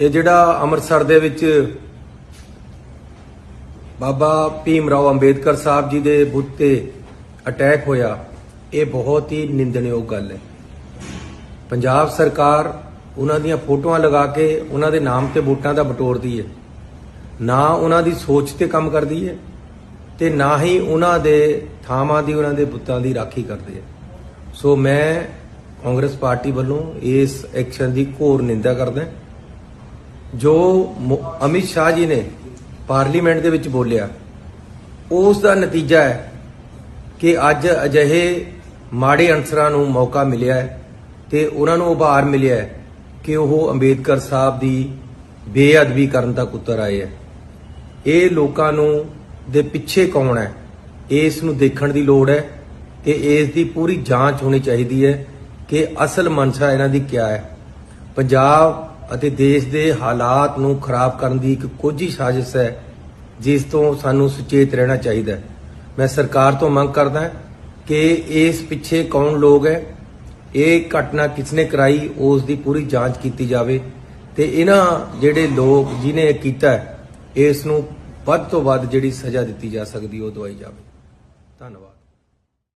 ਇਹ ਜਿਹੜਾ ਅੰਮ੍ਰਿਤਸਰ ਦੇ ਵਿੱਚ ਬਾਬਾ ਭੀਮ ਰਾਓ ਅੰਬੇਦਕਰ ਸਾਹਿਬ ਜੀ ਦੇ ਬੁੱਤ ਤੇ ਅਟੈਕ ਹੋਇਆ, ਇਹ ਬਹੁਤ ਹੀ ਨਿੰਦਣਯੋਗ ਗੱਲ ਹੈ। ਪੰਜਾਬ ਸਰਕਾਰ ਉਹਨਾਂ ਦੀਆਂ ਫੋਟੋਆਂ ਲਗਾ ਕੇ ਉਹਨਾਂ ਦੇ ਨਾਮ ਤੇ ਵੋਟਾਂ ਦਾ ਬਟੋਰਦੀ ਹੈ। ਨਾ ਉਹਨਾਂ ਦੀ ਸੋਚ ਤੇ ਕੰਮ ਕਰਦੀ ਹੈ ਤੇ ਨਾ ਹੀ ਉਹਨਾਂ ਦੇ ਥਾਵਾਂ ਦੀ ਉਹਨਾਂ ਦੇ ਬੁੱਤਾਂ ਦੀ ਰਾਖੀ ਕਰਦੀ ਹੈ। ਸੋ ਮੈਂ ਕਾਂਗਰਸ ਪਾਰਟੀ ਵੱਲੋਂ ਇਸ ਐਕਸ਼ਨ ਦੀ ਘੋਰ ਨਿੰਦਾ ਕਰਦਾ ਜੋ ਮੁ- ਅਮਿਤ ਸ਼ਾਹ ਜੀ ਨੇ ਪਾਰਲੀਮੈਂਟ ਦੇ ਵਿੱਚ ਬੋਲਿਆ, ਉਸ ਦਾ ਨਤੀਜਾ ਹੈ ਕਿ ਅੱਜ ਅਜਿਹੇ ਮਾੜੇ ਅਨਸਰਾਂ ਨੂੰ ਮੌਕਾ ਮਿਲਿਆ ਹੈ ਤੇ ਉਹਨਾਂ ਨੂੰ ਉਭਾਰ ਮਿਲਿਆ ਹੈ ਕਿ ਉਹ ਅੰਬੇਦਕਰ ਸਾਹਿਬ ਦੀ ਬੇਅਦਬੀ ਕਰਨ ਤੱਕ ਉਤਰ ਆਏ ਹੈ। ਇਹ ਲੋਕਾਂ ਨੂੰ, ਦੇ ਪਿੱਛੇ ਕੌਣ ਹੈ? ਇਸ ਨੂੰ ਦੇਖਣ ਦੀ ਲੋੜ ਹੈ ਤੇ ਇਸ ਦੀ ਪੂਰੀ ਜਾਂਚ ਹੋਣੀ ਚਾਹੀਦੀ ਹੈ ਕਿ ਅਸਲ ਮਨਸ਼ਾ ਇਹਨਾਂ ਦੀ ਕੀ ਹੈ। ਪੰਜਾਬ ਅਤੇ ਦੇਸ਼ ਦੇ ਹਾਲਾਤ ਨੂੰ ਖਰਾਬ ਕਰਨ ਦੀ ਇੱਕ ਕੋਝੀ ਸਾਜ਼ਿਸ਼ ਹੈ, ਜਿਸ ਤੋਂ ਸਾਨੂੰ ਸੁਚੇਤ ਰਹਿਣਾ ਚਾਹੀਦਾ ਹੈ। ਮੈਂ ਸਰਕਾਰ ਤੋਂ ਮੰਗ ਕਰਦਾ ਕਿ ਇਸ ਪਿੱਛੇ ਕੌਣ ਲੋਕ ਹੈ, ਇਹ ਘਟਨਾ ਕਿਸਨੇ ਕਰਾਈ, ਉਸ ਦੀ ਪੂਰੀ ਜਾਂਚ ਕੀਤੀ ਜਾਵੇ। ਤੇ ਇਹਨਾਂ ਜਿਹੜੇ ਲੋਕ ਜਿਨੇ ਇਹ ਕੀਤਾ ਇਸ ਨੂੰ ਵੱਧ ਤੋਂ ਵੱਧ ਜਿਹੜੀ ਸਜ਼ਾ ਦਿੱਤੀ ਜਾ ਸਕਦੀ, ਉਹ ਦਵਾਈ ਜਾਵੇ। ਧੰਨਵਾਦ।